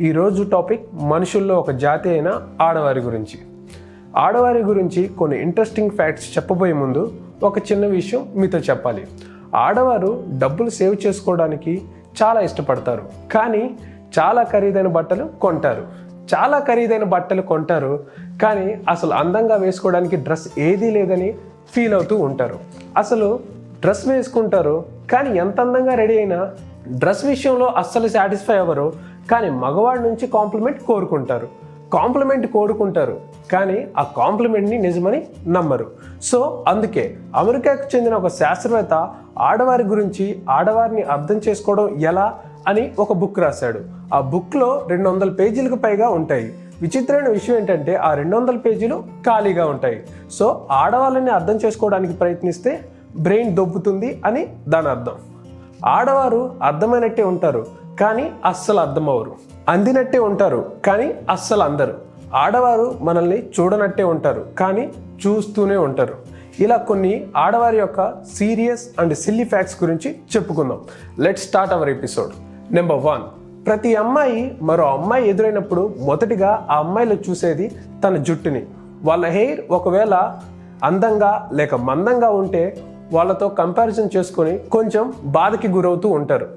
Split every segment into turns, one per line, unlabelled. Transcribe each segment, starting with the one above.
ఈరోజు టాపిక్ మనుషుల్లో ఒక జాతి అయిన ఆడవారి గురించి. ఆడవారి గురించి కొన్ని ఇంట్రెస్టింగ్ ఫ్యాక్ట్స్ చెప్పబోయే ముందు ఒక చిన్న విషయం మీతో చెప్పాలి. ఆడవారు డబ్బులు సేవ్ చేసుకోవడానికి చాలా ఇష్టపడతారు. కానీ చాలా ఖరీదైన బట్టలు కొంటారు. చాలా ఖరీదైన బట్టలు కొంటారు. కానీ అసలు అందంగా వేసుకోవడానికి డ్రెస్ ఏదీ లేదని ఫీల్ అవుతూ ఉంటారు. అసలు డ్రెస్ వేసుకుంటారు. కానీ ఎంత అందంగా రెడీ అయినా డ్రెస్ విషయంలో అస్సలు సాటిస్ఫై అవ్వరు. కానీ మగవాడి నుంచి కాంప్లిమెంట్ కోరుకుంటారు. కాంప్లిమెంట్ కోరుకుంటారు కానీ ఆ కాంప్లిమెంట్ని నిజమని నమ్మరు. సో అందుకే అమెరికాకు చెందిన ఒక శాస్త్రవేత్త ఆడవారి గురించి ఆడవారిని అర్థం చేసుకోవడం ఎలా అని ఒక బుక్ రాశాడు. ఆ బుక్లో రెండు వందల పేజీలకు పైగా ఉంటాయి. విచిత్రమైన విషయం ఏంటంటే ఆ రెండు వందల పేజీలు ఖాళీగా ఉంటాయి. సో ఆడవాళ్ళని అర్థం చేసుకోవడానికి ప్రయత్నిస్తే బ్రెయిన్ దొబ్బుతుంది అని దాని అర్థం. ఆడవారు అర్థమైనట్టే ఉంటారు. కానీ అస్సలు అర్థమవరు అందినట్టే ఉంటారు కానీ అస్సలు అందరు. ఆడవారు మనల్ని చూడనట్టే ఉంటారు కానీ చూస్తూనే ఉంటారు. ఇలా కొన్ని ఆడవారి యొక్క సీరియస్ అండ్ సిల్లీ ఫ్యాక్ట్స్ గురించి చెప్పుకుందాం. Let start our episode number one ప్రతి అమ్మాయి మరో అమ్మాయి ఎదురైనప్పుడు మొదటిగా ఆ అమ్మాయిలో చూసేది తన జుట్టుని. వాళ్ళ హెయిర్ ఒకవేళ అందంగా లేక మందంగా ఉంటే వాళ్ళతో కంపారిజన్ చేసుకొని కొంచెం బాధకి గురవుతూ ఉంటారు.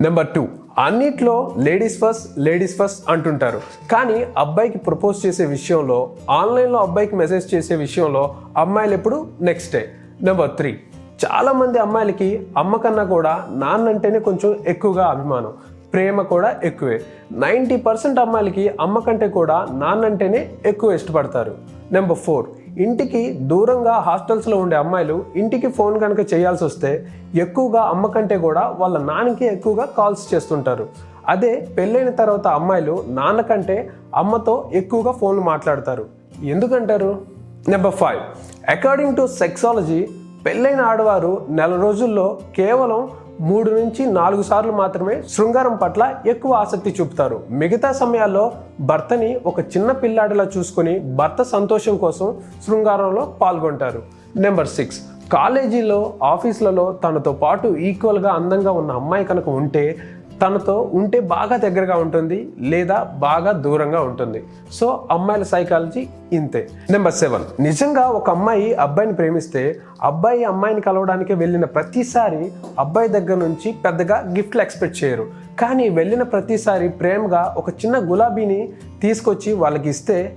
నెంబర్ టూ అన్నిట్లో లేడీస్ ఫస్ట్ లేడీస్ ఫస్ట్ అంటుంటారు. కానీ అబ్బాయికి ప్రపోజ్ చేసే విషయంలో ఆన్లైన్లో అబ్బాయికి మెసేజ్ చేసే విషయంలో అమ్మాయిలు ఎప్పుడు నెక్స్ట్ డే నెంబర్ త్రీ చాలామంది అమ్మాయిలకి అమ్మ కన్నా కూడా నాన్నంటేనే కొంచెం ఎక్కువగా అభిమానం. ప్రేమ కూడా ఎక్కువే. నైంటీ పర్సెంట్ అమ్మాయిలకి అమ్మ కంటే కూడా నాన్నంటేనే ఎక్కువ ఇష్టపడతారు. నెంబర్ ఫోర్ ఇంటికి దూరంగా హాస్టల్స్లో ఉండే అమ్మాయిలు ఇంటికి ఫోన్ కనుక చేయాల్సి వస్తే ఎక్కువగా అమ్మ కంటే కూడా వాళ్ళ నాన్నకి ఎక్కువగా కాల్స్ చేస్తుంటారు. అదే పెళ్ళైన తర్వాత అమ్మాయిలు నాన్న కంటే అమ్మతో ఎక్కువగా ఫోన్లు మాట్లాడతారు. ఎందుకంటారు? Number five according to sexology పెళ్ళైన ఆడవారు నెల రోజుల్లో కేవలం మూడు నుంచి నాలుగు సార్లు మాత్రమే శృంగారం పట్ల ఎక్కువ ఆసక్తి చూపుతారు. మిగతా సమయాల్లో భర్తని ఒక చిన్న పిల్లాడిలా చూసుకొని భర్త సంతోషం కోసం శృంగారంలో పాల్గొంటారు. Number six. కాలేజీలో ఆఫీసులలో తనతో పాటు ఈక్వల్గా అందంగా ఉన్న అమ్మాయి కనుక ఉంటే తనతో ఉంటే బాగా దగ్గరగా ఉంటుంది లేదా బాగా దూరంగా ఉంటుంది. సో అమ్మాయిల సైకాలజీ ఇంతే. నెంబర్ సెవెన్ నిజంగా ఒక అమ్మాయి అబ్బాయిని ప్రేమిస్తే అబ్బాయి అమ్మాయిని కలవడానికి వెళ్ళిన ప్రతిసారి అబ్బాయి దగ్గర నుంచి పెద్దగా గిఫ్ట్లు ఎక్స్పెక్ట్ చేయరు. కానీ వెళ్ళిన ప్రతిసారి ప్రేమగా ఒక చిన్న గులాబీని తీసుకొచ్చి వాళ్ళకి ఇస్తే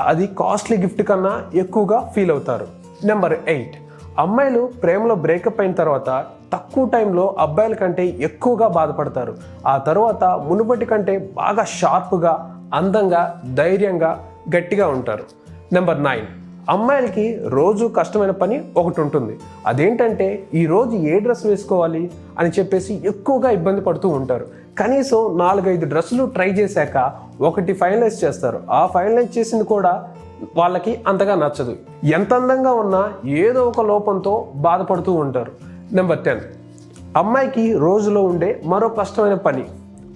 అది కాస్ట్లీ గిఫ్ట్ కన్నా ఎక్కువగా ఫీల్ అవుతారు. నెంబర్ ఎయిట్ అమ్మాయిలు ప్రేమలో బ్రేకప్ అయిన తర్వాత తక్కువ టైంలో అబ్బాయిల కంటే ఎక్కువగా బాధపడతారు. ఆ తర్వాత మునుపటి కంటే బాగా షార్ప్గా అందంగా ధైర్యంగా గట్టిగా ఉంటారు. Number nine. అమ్మాయిలకి రోజు కష్టమైన పని ఒకటి ఉంటుంది. అదేంటంటే ఈరోజు ఏ డ్రెస్ వేసుకోవాలి అని చెప్పేసి ఎక్కువగా ఇబ్బంది పడుతూ ఉంటారు. కనీసం నాలుగైదు డ్రెస్సులు ట్రై చేశాక ఒకటి ఫైనలైజ్ చేస్తారు. ఆ ఫైనలైజ్ చేసింది కూడా వాళ్ళకి అంతగా నచ్చదు. ఎంత అందంగా ఉన్నా ఏదో ఒక లోపంతో బాధపడుతూ ఉంటారు. నెంబర్ టెన్ అమ్మాయికి రోజులో ఉండే మరో కష్టమైన పని.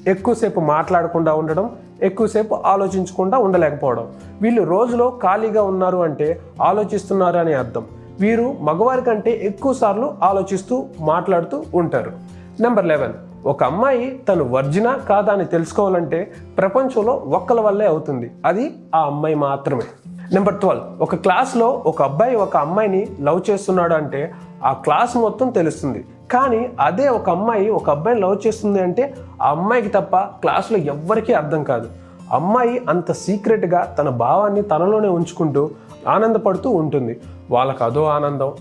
ఎక్కువసేపు మాట్లాడకుండా ఉండడం ఎక్కువసేపు ఆలోచించకుండా ఉండలేకపోవడం. వీళ్ళు రోజులో ఖాళీగా ఉన్నారు అంటే ఆలోచిస్తున్నారు అని అర్థం. వీరు మగవారి కంటే ఎక్కువ సార్లు ఆలోచిస్తూ మాట్లాడుతూ ఉంటారు. నెంబర్ లెవెన్ ఒక అమ్మాయి తను వర్జినా కాదా అని తెలుసుకోవాలంటే ప్రపంచంలో ఒక్కల వల్లే అవుతుంది. అది ఆ అమ్మాయి మాత్రమే. నెంబర్ ట్వెల్వ్ ఒక క్లాస్లో ఒక అబ్బాయి ఒక అమ్మాయిని లవ్ చేస్తున్నాడు అంటే ఆ క్లాస్ మొత్తం తెలుస్తుంది. కానీ అదే ఒక అమ్మాయి ఒక అబ్బాయిని లవ్ చేస్తుంది అంటే ఆ అమ్మాయికి తప్ప క్లాస్లో ఎవ్వరికీ అర్థం కాదు. అమ్మాయి అంత సీక్రెట్గా తన భావాన్ని తనలోనే ఉంచుకుంటూ ఆనందపడుతూ ఉంటుంది. వాళ్ళకు అదో ఆనందం.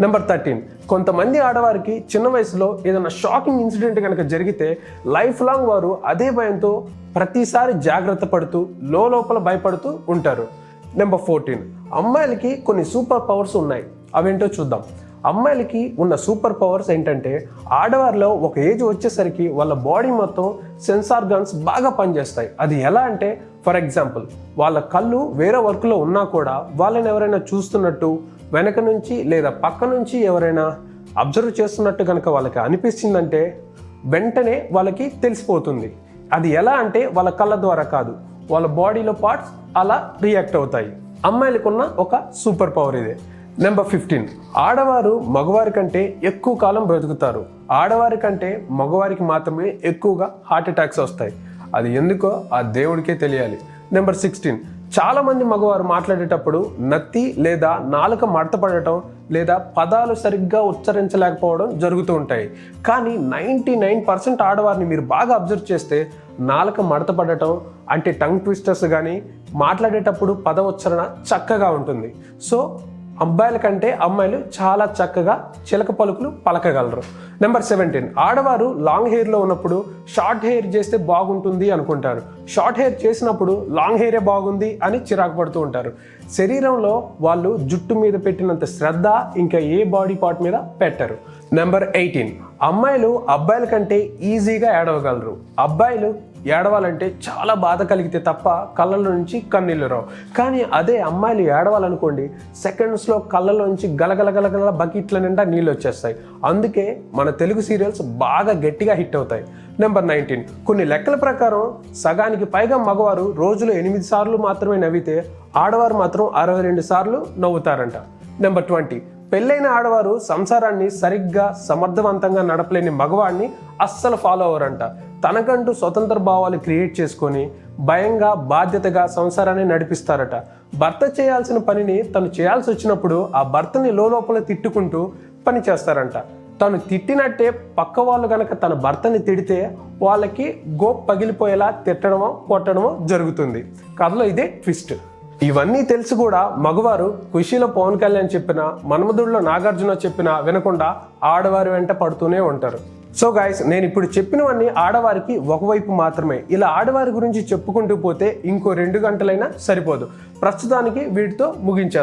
నెంబర్ థర్టీన్ కొంతమంది ఆడవారికి చిన్న వయసులో ఏదైనా షాకింగ్ ఇన్సిడెంట్ కనుక జరిగితే లైఫ్ లాంగ్ వారు అదే భయంతో ప్రతిసారి జాగ్రత్త పడుతూ లోపల భయపడుతూ ఉంటారు. నెంబర్ ఫోర్టీన్ అమ్మాయిలకి కొన్ని సూపర్ పవర్స్ ఉన్నాయి. అవేంటో చూద్దాం. అమ్మాయిలకి ఉన్న సూపర్ పవర్స్ ఏంటంటే ఆడవారిలో ఒక ఏజ్ వచ్చేసరికి వాళ్ళ బాడీ మొత్తం సెన్సార్ గన్స్ బాగా పనిచేస్తాయి. అది ఎలా అంటే ఫర్ ఎగ్జాంపుల్ వాళ్ళ కళ్ళు వేరే వర్క్లో ఉన్నా కూడా వాళ్ళని ఎవరైనా చూస్తున్నట్టు వెనక నుంచి లేదా పక్క నుంచి ఎవరైనా అబ్జర్వ్ చేస్తున్నట్టు కనుక వాళ్ళకి అనిపిస్తుందంటే వెంటనే వాళ్ళకి తెలిసిపోతుంది. అది ఎలా అంటే వాళ్ళ కళ్ళ ద్వారా కాదు. వాళ్ళ బాడీలో పార్ట్స్ అలా రియాక్ట్ అవుతాయి. అమ్మాయిలకున్న ఒక సూపర్ పవర్ ఇదే. నెంబర్ ఫిఫ్టీన్ ఆడవారు మగవారి కంటే ఎక్కువ కాలం బ్రతుకుతారు. ఆడవారి కంటే మగవారికి మాత్రమే ఎక్కువగా హార్ట్ అటాక్స్ వస్తాయి. అది ఎందుకో ఆ దేవుడికే తెలియాలి. నెంబర్ సిక్స్టీన్ చాలామంది మగవారు మాట్లాడేటప్పుడు నత్తి లేదా నాలుక మడతపడటం లేదా పదాలు సరిగ్గా ఉచ్చరించలేకపోవడం జరుగుతూ ఉంటాయి. కానీ నైంటీ నైన్ పర్సెంట్ ఆడవారిని మీరు బాగా అబ్జర్వ్ చేస్తే నాలుక మడతపడటం అంటే టంగ్ ట్విస్టర్స్ కానీ మాట్లాడేటప్పుడు పద ఉచ్చరణ చక్కగా ఉంటుంది. సో అబ్బాయిల కంటే అమ్మాయిలు చాలా చక్కగా చిలక పలుకులు పలకగలరు. Number seventeen. ఆడవారు లాంగ్ హెయిర్లో ఉన్నప్పుడు షార్ట్ హెయిర్ చేస్తే బాగుంటుంది అనుకుంటారు. షార్ట్ హెయిర్ చేసినప్పుడు లాంగ్ హెయిరే బాగుంది అని చిరాకు పడుతూ ఉంటారు. శరీరంలో వాళ్ళు జుట్టు మీద పెట్టినంత శ్రద్ధ ఇంకా ఏ బాడీ పార్ట్ మీద పెట్టరు. Number eighteen. అమ్మాయిలు అబ్బాయిల కంటే ఈజీగా ఏడవగలరు అబ్బాయిలు ఏడవాలంటే చాలా బాధ కలిగితే తప్ప కళ్ళలో నుంచి కన్నీళ్ళు రావు. కానీ అదే అమ్మాయిలు ఏడవాలనుకోండి సెకండ్స్లో కళ్ళలోంచి గలగల గలగల బకెట్ల నిండా నీళ్ళు వచ్చేస్తాయి అందుకే మన తెలుగు సీరియల్స్ బాగా గట్టిగా హిట్ అవుతాయి. Number nineteen. కొన్ని లెక్కల ప్రకారం సగానికి పైగా మగవారు రోజులో ఎనిమిది సార్లు మాత్రమే నవ్వితే ఆడవారు మాత్రం అరవై రెండు సార్లు నవ్వుతారంట. Number twenty. పెళ్ళైన ఆడవారు సంసారాన్ని సరిగ్గా సమర్థవంతంగా నడపలేని మగవాడిని అస్సలు ఫాలో అవ్వరంట. తనకంటూ స్వతంత్ర భావాలు క్రియేట్ చేసుకొని భయంగా బాధ్యతగా సంసారాన్ని నడిపిస్తారట. భర్త చేయాల్సిన పనిని తను చేయాల్సి వచ్చినప్పుడు ఆ భర్తని లోపల తిట్టుకుంటూ పని చేస్తారంట. తను తిట్టినట్టే పక్క వాళ్ళు కనుక తన భర్తని తిడితే వాళ్ళకి గోప్ పగిలిపోయేలా తిట్టడమో కొట్టడమో జరుగుతుంది. కథలో ఇదే ట్విస్ట్. ఇవన్నీ తెలిసి కూడా మగవారు ఖుషీలో పవన్ కళ్యాణ్ చెప్పిన మన్మధుడిలో నాగార్జున చెప్పిన వినకుండా ఆడవారి వెంట పడుతూనే ఉంటారు. సో గాయస్ నేను ఇప్పుడు చెప్పినవన్నీ ఆడవారికి ఒకవైపు మాత్రమే. ఇలా ఆడవారి గురించి చెప్పుకుంటూ పోతే ఇంకో రెండు గంటలైనా సరిపోదు. ప్రస్తుతానికి వీటితో ముగించేద్దాం.